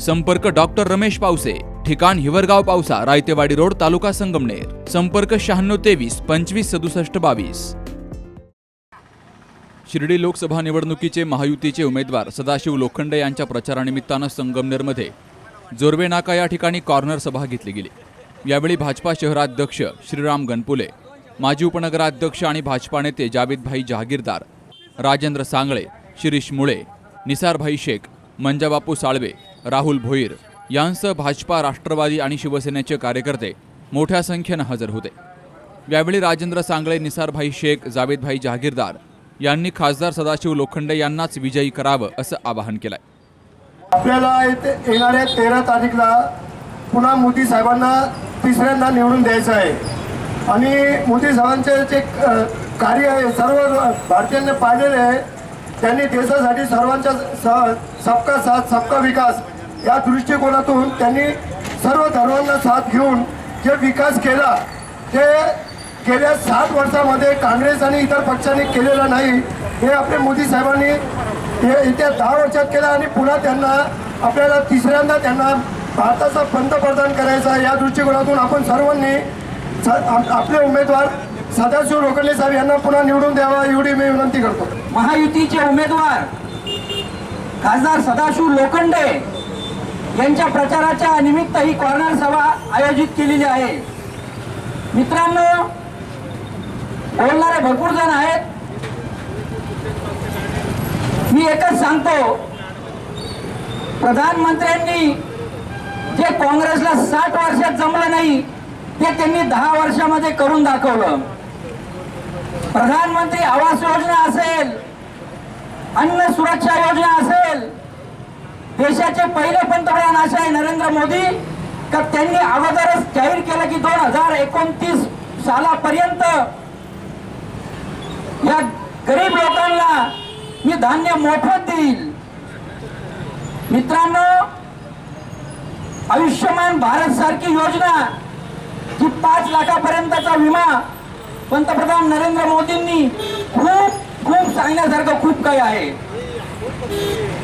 संपर्क डॉक्टर रमेश पावसे ठिकाण हिवरगाव पावसा रायतेवाडी रोड तालुका संगमनेर. संपर्क शहाण्णव तेवीस पंचवीस सदुसष्ट बावीस. शिर्डी लोकसभा निवडणुकीचे महायुतीचे उमेदवार सदाशिव लोखंडे यांच्या प्रचारानिमित्तानं संगमनेरमध्ये जोरवे नाका या ठिकाणी कॉर्नर सभा घेतली गेली. यावेळी भाजपा शहराध्यक्ष श्रीराम गणपुले माजी उपनगराध्यक्ष आणि भाजपा नेते जावेदभाई जहागीरदार राजेंद्र सांगळे शिरीष मुळे निसारभाई शेख मंजाबापू साळवे राहुल भोईर यांसह भाजपा राष्ट्रवादी आणि शिवसेनेचे कार्यकर्ते मोठ्या संख्येनं हजर होते. यावेळी राजेंद्र सांगळे निसारभाई शेख जावेदभाई जहागीरदार यांनी खासदार सदाशिव लोखंडे यांनाच विजयी करावं असं आवाहन केलंय. आपल्याला येते येणाऱ्या तेरा तारीखला पुन्हा मोदी साहेबांना तिसऱ्यांदा निवडून द्यायचं आहे. आणि मोदी साहेबांचे जे कार्य आहे सर्व भारतीयांनी पाहिलेले आहे. त्यांनी देशासाठी सर्वांच्या स- सबका साथ सबका विकास या दृष्टिकोनातून त्यांनी सर्व धर्मांना साथ घेऊन जे विकास केला ते गेल्या सात वर्षामध्ये काँग्रेस आणि इतर पक्षांनी केलेला नाही हे आपले मोदी साहेबांनी हे येत्या दहा वर्षात केलं आणि पुन्हा त्यांना आपल्याला तिसऱ्यांदा त्यांना भारताचा पंतप्रधान करायचा या दृष्टिकोनातून आपण सर्वांनी स- आपले उमेदवार सदाशिव लोखंडे साहेब यांना पुन्हा निवडून द्यावा एवढी मी विनंती करतो. महायुतीचे उमेदवार खासदार सदाशिव लोखंडे यांच्या प्रचाराच्या निमित्त ही कॉर्नर सभा आयोजित केलेली आहे. मित्रांनो बोलणारे भरपूर जण आहेत. मी एकच सांगतो प्रधानमंत्र्यांनी जे काँग्रेसला साठ वर्षात जमलं नाही ते त्यांनी दहा वर्षामध्ये करून दाखवलं. प्रधानमंत्री आवास योजना असेल अन्न सुरक्षा योजना असेल देशाचे पहिले पंतप्रधान असे आहे नरेंद्र मोदी. का त्यांनी अगोदरच जाहीर केलं की दोन हजार एकोणतीस सालापर्यंत या गरीब लोकांना मी धान्य मोफत देईल. मित्रांनो आयुष्यमान भारत सारखी योजना जी पाच लाखापर्यंतचा विमा पंतप्रधान नरेंद्र मोदींनी खूप खूप सांगण्यासारखं खूप काही आहे.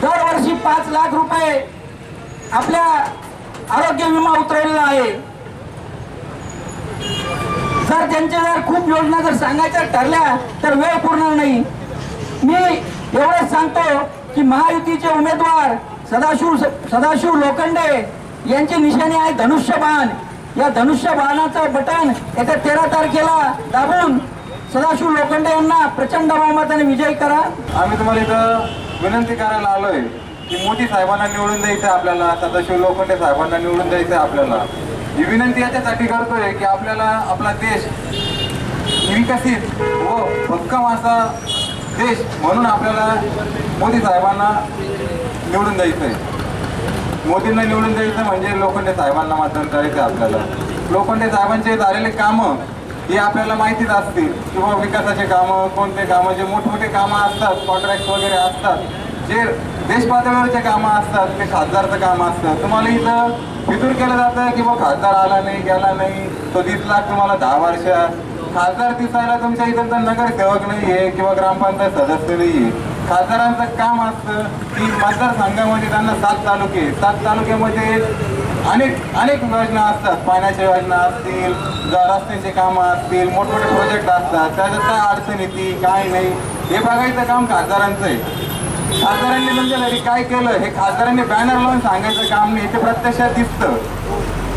दरवर्षी पाच लाख रुपये आपल्या आरोग्य विमा उतरवलेला आहे. जर त्यांच्या जर खूप योजना जर सांगायच्या ठरल्या तर वेळ पुरणार नाही. मी एवढंच सांगतो की महायुतीचे उमेदवार सदाशिव सदाशिव लोखंडे यांची निशाणी आहे धनुष्यबाण. या धनुष्यबाणाचं बटन येत्या तेरा तारखेला दाबून सदाशिव लोखंडे यांना प्रचंड बहुमताने विजय करा. आम्ही तुम्हाला इथं विनंती करायला आलोय की मोदी साहेबांना निवडून द्यायचं आहे आपल्याला सदाशिव लोखंडे साहेबांना निवडून द्यायचं आहे आपल्याला. ही विनंती याच्यासाठी करतोय की आपल्याला आपला देश विकसित व भक्कम असा देश म्हणून आपल्याला मोदी साहेबांना निवडून द्यायचं आहे मोदींना निवडून द्यायचं म्हणजे लोखंडे साहेबांना मतदान करायचं आहे आपल्याला. लोखंडे साहेबांचे झालेले कामं ही आपल्याला माहितीच असते किंवा विकासाचे कामं कोणते कामं जे मोठमोठे कामं असतात कॉन्ट्रॅक्ट वगैरे असतात जे देशपातळीवरचे कामं असतात ते खासदारचं काम असतं. तुम्हाला इथं फितूर केलं जातं की खासदार आला नाही गेला नाही तो दिसला तुम्हाला दहा वर्षात. खासदार दिसायला तुमच्या इथं तर नगरसेवक नाही आहे किंवा ग्रामपंचायत सदस्य नाही आहे खासदारांचं काम असतं की मतदारसंघामध्ये त्यांना सात तालुके सात तालुक्यामध्ये अनेक अनेक योजना असतात. पाण्याच्या योजना असतील रस्त्याचे कामं असतील मोठमोठे प्रोजेक्ट असतात. त्याच्यात काय अडचण येते काय नाही? हे बघायचं काम खासदारांचं आहे. खासदारांनी म्हणजे घरी काय केलं? हे खासदारांनी बॅनर लावून सांगायचं काम नाही. ते प्रत्यक्षात दिसतं.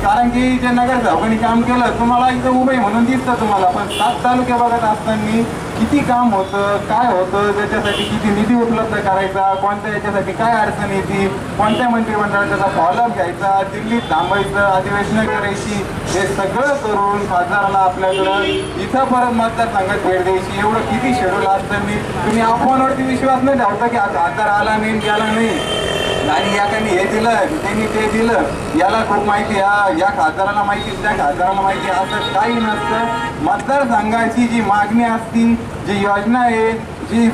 कारण की जे नगरसेवकांनी काम केलं तुम्हाला इथं उभे म्हणून दिसतं तुम्हाला. पण सात तालुके बघत असताना किती काम होतं काय होतं त्याच्यासाठी किती निधी उपलब्ध करायचा कोणत्या याच्यासाठी काय अडचण येते कोणत्या मंत्रिमंडळाचा त्याचा फॉलोअप घ्यायचा दिल्लीत थांबायचं अधिवेशनं करायची हे सगळं करून खासदाराला आपल्याकडं इथं परत मतदारसंघात भेट द्यायची. एवढं किती शेड्यूल असताना तुम्ही अफवांवरती विश्वास नाही ठेवता की आता खासदार आला नाही गेला नाही. आणि याकाने हे दिलं त्यांनी ते दिलं. याला खूप माहिती हा या खासदाराला माहिती त्या खासदाराला माहिती असं काही नसतं. मतदारसंघाची जी मागणी असतील जी योजना आहे जी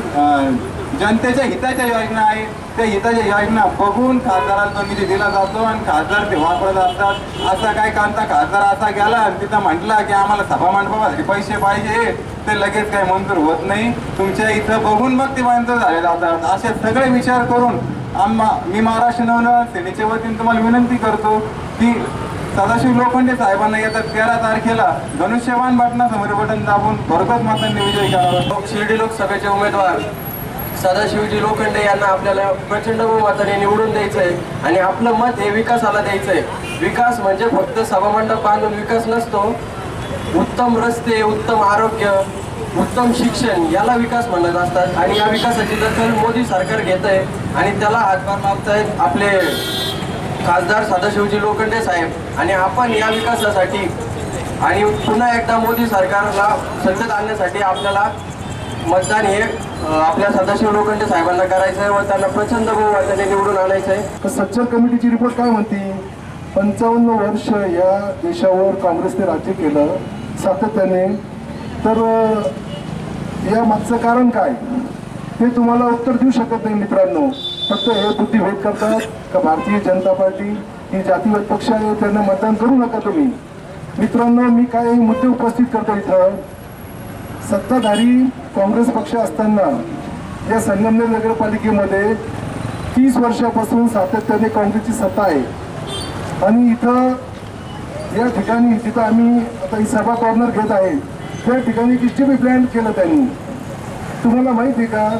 जनतेच्या हिताच्या योजना आहे त्या हिताच्या योजना बघून खासदाराला तो निधी दिला जातो आणि खासदार ते वापरत असतात. असा काय कांता खासदार असा गेला आणि तिथं म्हटला की आम्हाला सभा मंडपासाठी पैसे पाहिजे. ते लगेच काही मंजूर होत नाही. तुमच्या इथं बघून मग ते मंजूर झाले जातात. असे सगळे विचार करून आम्हा मी महाराष्ट्र नवनवर सेनेच्या वतीने तुम्हाला विनंती करतो की सदाशिव लोखंडे साहेबांना येतात तेरा तारखेला धनुष्यबाण बटनासमोर बटन दाबून भरकत मातांनी विजय करावा. शिर्डी लोकसभेचे उमेदवार सदाशिवजी लोखंडे यांना आपल्याला प्रचंड बहुमताने निवडून द्यायचं आहे आणि आपलं मत हे विकासाला द्यायचं आहे विकास म्हणजे फक्त सभामंडप बांधून विकास नसतो. उत्तम रस्ते उत्तम आरोग्य उत्तम शिक्षण याला विकास म्हणत असतात. आणि या विकासाची दखल मोदी सरकार घेत आहे आणि त्याला हातभार लावत आहेत आपले खासदार सदाशिवजी लोखंडे साहेब. आणि आपण या विकासासाठी आणि पुन्हा एकदा मोदी सरकारला सत्तेत आणण्यासाठी आपल्याला मतदान हे आपल्या सदाशिव लोखंडे साहेबांना करायचं आहे व त्यांना प्रचंड बहुमताने निवडून आणायचं आहे तर सच्चर कमिटीची रिपोर्ट काय म्हणते? पंचावन्न वर्ष या देशावर काँग्रेसने राज्य केलं. सातत्याने तर या मागचं कारण काय? ते तुम्हाला उत्तर देऊ शकत नाही मित्रांनो. फक्त हे बुद्धिभेद करतात का भारतीय जनता पार्टी? ही जातीवाद पक्ष आहे त्यांना मतदान करू नका तुम्ही. मित्रांनो मी काय मुद्दे उपस्थित करतो इथं? सत्ताधारी काँग्रेस पक्ष असताना या संगमनेर नगरपालिकेमध्ये तीस वर्षापासून सातत्याने काँग्रेसची सत्ता आहे. आणि इथं या ठिकाणी जिथं आम्ही आता ही सभा कॉर्नर घेत आहे त्या ठिकाणी बी प्लॅन केलं त्यांनी. तुम्हाला माहिती आहे का?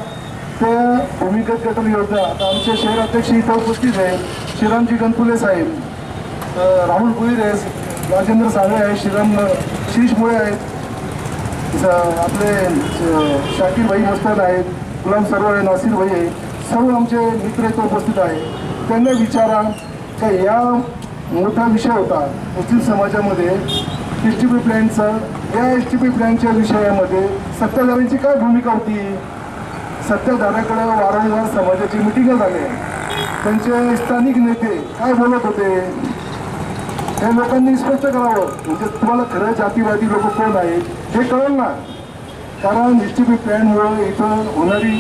त्या भूमिगत गटर योजना आता आमचे शहराध्यक्ष इथं उपस्थित आहे श्रीरामजी गणपुले साहेब राहुल भुईर आहे राजेंद्र साळे आहे श्रीराम शिरीष मुळे आहेत. आपले शाकीर भाई मस्तान आहेत गुलाम सरवर आहे नासिर भाई आहे सर्व आमचे मित्र इथं उपस्थित आहे त्यांना विचारा का या मोठा विषय होता मुस्लिम समाजामध्ये एस टी पी प्लॅनचा या एस टी पी प्लॅनच्या विषयामध्ये सत्ताधाऱ्यांची काय भूमिका होती? सत्ताधाऱ्याकडं वारंवार समाजाची मिटिंग झाले त्यांचे स्थानिक नेते काय बोलत होते? हे लोकांनी स्पष्ट करावं. म्हणजे तुम्हाला खरं जातीवादी लोक कोण आहेत हे कळलं ना. कारण एस टी पी प्लॅनमुळे इथं होणारी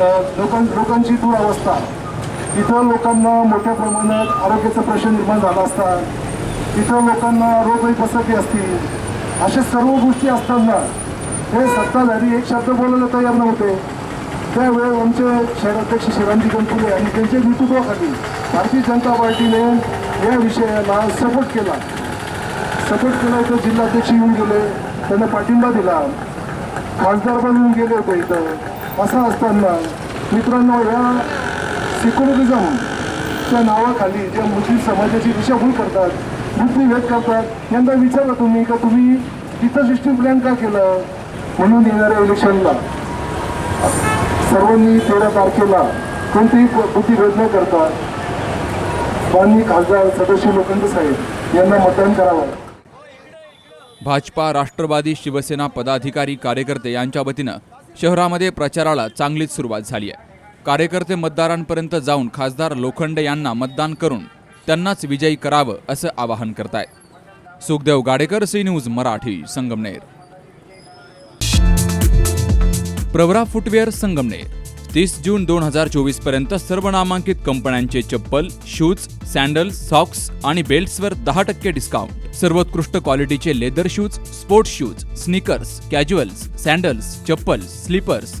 लोकां लोकांची दुरावस्था. इथं लोकांना मोठ्या प्रमाणात आरोग्याचा प्रश्न निर्माण झाला असता. तिथं लोकांना रोगही पसरली असती. अशा सर्व गोष्टी असताना हे सत्ताधारी एक शब्द बोलायला तयार नव्हते. त्यावेळेस आमचे शहराध्यक्ष शिवाजी गणपुले आणि त्यांच्या नेतृत्वाखाली भारतीय जनता पार्टीने या विषयाला सपोर्ट केला. सपोर्ट केला इथं जिल्हाध्यक्ष येऊन गेले त्यांना पाठिंबा दिला. खासदार पण येऊन गेले होते इथं. असं असताना मित्रांनो या सेक्युलरिझमच्या नावाखाली ज्या मुस्लिम समाजाची दिशाभूल करतात बुद्धिभेद करतात. यांना विचारा तुम्ही का तुम्ही इथं सिस्टीम प्लॅन का केलं? म्हणून येणाऱ्या इलेक्शनला सर्वांनी तेरा तारखेला कोणतेही बुद्धिभेद न करता माननीय खासदार सदस्य लोखंडे साहेब यांना मतदान करावं. भाजपा राष्ट्रवादी शिवसेना पदाधिकारी कार्यकर्ते यांच्या वतीनं शहरामध्ये प्रचाराला चांगलीच सुरुवात झाली आहे. कार्यकर्ते मतदारांपर्यंत जाऊन खासदार लोखंडे यांना मतदान करून त्यांनाच विजयी करावं असं आवाहन करतायत Sukhdev Gadekar C news Marathi Sangamner. Pravara footwear Sangamner. तीस जून दोन हजार चोवीसपर्यंत सर्व नामांकित कंपन्यांचे चप्पल शूज सँडल्स सॉक्स आणि बेल्ट्सवर दहा टक्के डिस्काउंट. सर्वोत्कृष्ट क्वालिटीचे leather shoes sports shoes sneakers casuals sandals चप्पल स्लीपर्स